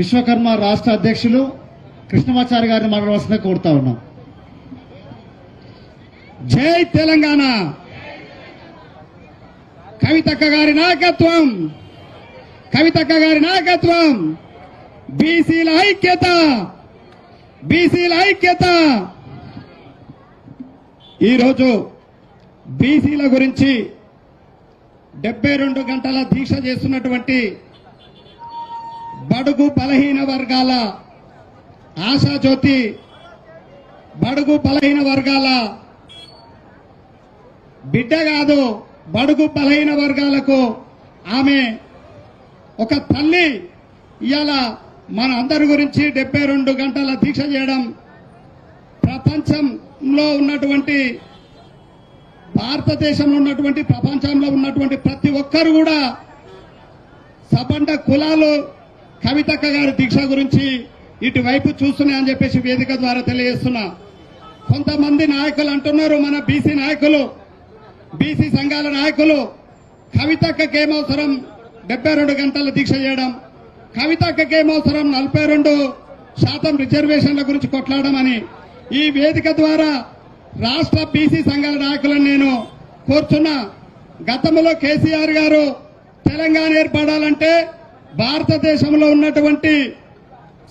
విశ్వకర్మ రాష్ట్ర అధ్యక్షులు కృష్ణమాచారి గారిని మాట్లాడవలసిందే కోరుతా ఉన్నాం. జై తెలంగాణ! కవితక్క గారి నాయకత్వం! కవితక్క గారి నాయకత్వం! బీసీల ఐక్యత! బీసీల ఐక్యత! ఈరోజు బీసీల గురించి డెబ్బై రెండు గంటల దీక్ష చేస్తున్నటువంటి బడుగు బలహీన వర్గాల ఆశాజ్యోతి బడుగు బలహీన వర్గాల బిడ్డ కాదు బడుగు బలహీన వర్గాలకు ఆమె ఒక తల్లి. ఇవాళ మన అందరి గురించి డెబ్బై రెండు గంటల దీక్ష చేయడం ప్రపంచంలో ఉన్నటువంటి భారతదేశంలో ఉన్నటువంటి ప్రపంచంలో ఉన్నటువంటి ప్రతి ఒక్కరు కూడా సబండ కులాలు కవితక్క గారి దీక్ష గురించి ఇటువైపు చూస్తున్నాయని చెప్పేసి వేదిక ద్వారా తెలియజేస్తున్నా. కొంతమంది నాయకులు అంటున్నారు మన బీసీ నాయకులు బీసీ సంఘాల నాయకులు కవితక్కకేమవసరం డెబ్బై రెండు గంటల దీక్ష చేయడం కవితక్కకేమవసరం నలభై రెండు శాతం రిజర్వేషన్ల గురించి కొట్లాడమని ఈ వేదిక ద్వారా రాష్ట్ర బీసీ సంఘాల నాయకులను నేను కోరుతున్నా. గతంలో కేసీఆర్ గారు తెలంగాణ ఏర్పడాలంటే భారతదేశంలో ఉన్నటువంటి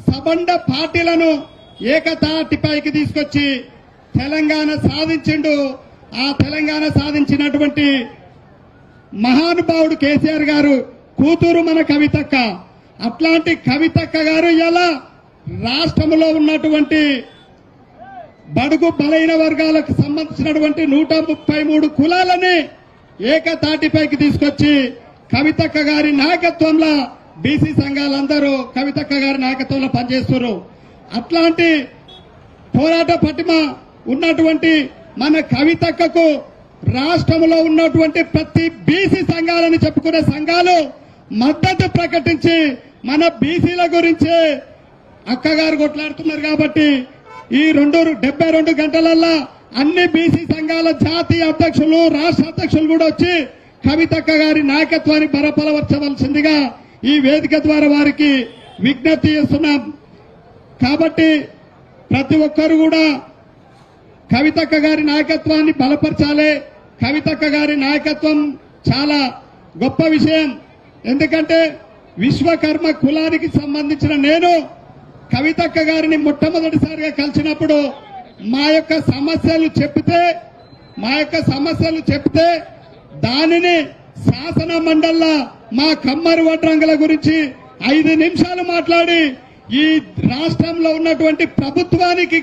సబండ పార్టీలను ఏకతాటిపైకి తీసుకొచ్చి తెలంగాణ సాధించిండు. ఆ తెలంగాణ సాధించినటువంటి మహానుభావుడు కేసీఆర్ గారు కూతురు మన కవితక్క. అట్లాంటి కవితక్క గారు ఇలా రాష్ట్రంలో ఉన్నటువంటి బడుగు బలైన వర్గాలకు సంబంధించినటువంటి నూట ముప్పై మూడు కులాలని ఏకతాటిపైకి తీసుకొచ్చి కవితక్క గారి నాయకత్వంలో బీసీ సంఘాలందరూ కవితక్క గారి నాయకత్వంలో పనిచేస్తున్నారు. అట్లాంటి పోరాట పటిమ ఉన్నటువంటి మన కవితక్కకు రాష్ట్రంలో ఉన్నటువంటి ప్రతి బీసీ సంఘాలని చెప్పుకునే సంఘాలు మద్దతు ప్రకటించి మన బీసీల గురించి అక్కగారు కొట్లాడుతున్నారు కాబట్టి ఈ రెండు డెబ్బై రెండు గంటలల్లా అన్ని బీసీ సంఘాల జాతీయ అధ్యక్షులు రాష్ట్ర అధ్యక్షులు కూడా వచ్చి కవితక్క గారి నాయకత్వాన్ని బలపలవర్చవలసిందిగా ఈ వేదిక ద్వారా వారికి విజ్ఞప్తి చేస్తున్నాం. కాబట్టి ప్రతి ఒక్కరు కూడా కవితక్క గారి నాయకత్వాన్ని బలపరచాలి. కవితక్క గారి నాయకత్వం చాలా గొప్ప విషయం. ఎందుకంటే విశ్వకర్మ కులానికి సంబంధించిన నేను కవితక్క గారిని మొట్టమొదటిసారిగా కలిసినప్పుడు మా యొక్క సమస్యలు చెప్తే మా యొక్క సమస్యలు చెప్తే దానిని శాసన మండల్లో మా కమ్మరి వడ్రంగుల గురించి ఐదు నిమిషాలు మాట్లాడి ఈ రాష్ట్రంలో ఉన్నటువంటి ప్రభుత్వానికి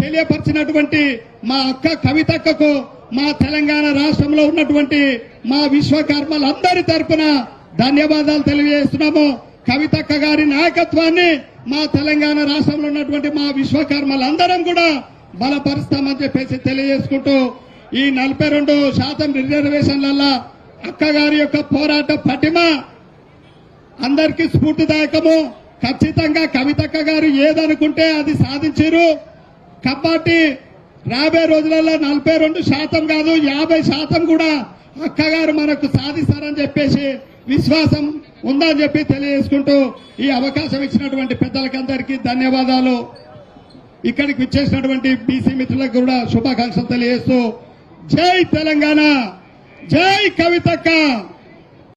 తెలియపరిచినటువంటి మా అక్క కవితక్కకు మా తెలంగాణ రాష్ట్రంలో ఉన్నటువంటి మా విశ్వకర్మలందరి తరపున ధన్యవాదాలు తెలియజేస్తున్నాము. కవితక్క గారి నాయకత్వాన్ని మా తెలంగాణ రాష్ట్రంలో ఉన్నటువంటి మా విశ్వకర్మలందరం కూడా బలపరుస్తామని చెప్పేసి తెలియజేసుకుంటూ ఈ నలభై రెండు శాతం రిజర్వేషన్లలో అక్కగారి యొక్క పోరాట పటిమ. అందరికీ స్ఫూర్తిదాయకము. ఖచ్చితంగా కవితక్క గారు ఏదనుకుంటే అది సాధించారు. కాబట్టి రాబోయే రోజులలో నలభై రెండు శాతం కాదు యాభై శాతం కూడా అక్కగారు మనకు సాధిస్తారని చెప్పేసి విశ్వాసం ఉందని చెప్పి తెలియజేసుకుంటూ ఈ అవకాశం ఇచ్చినటువంటి పెద్దలకందరికీ ధన్యవాదాలు. ఇక్కడికి విచ్చేసినటువంటి బీసీ మిత్రులకు కూడా శుభాకాంక్షలు తెలియజేస్తూ జై తెలంగాణ! జై కవితక్క.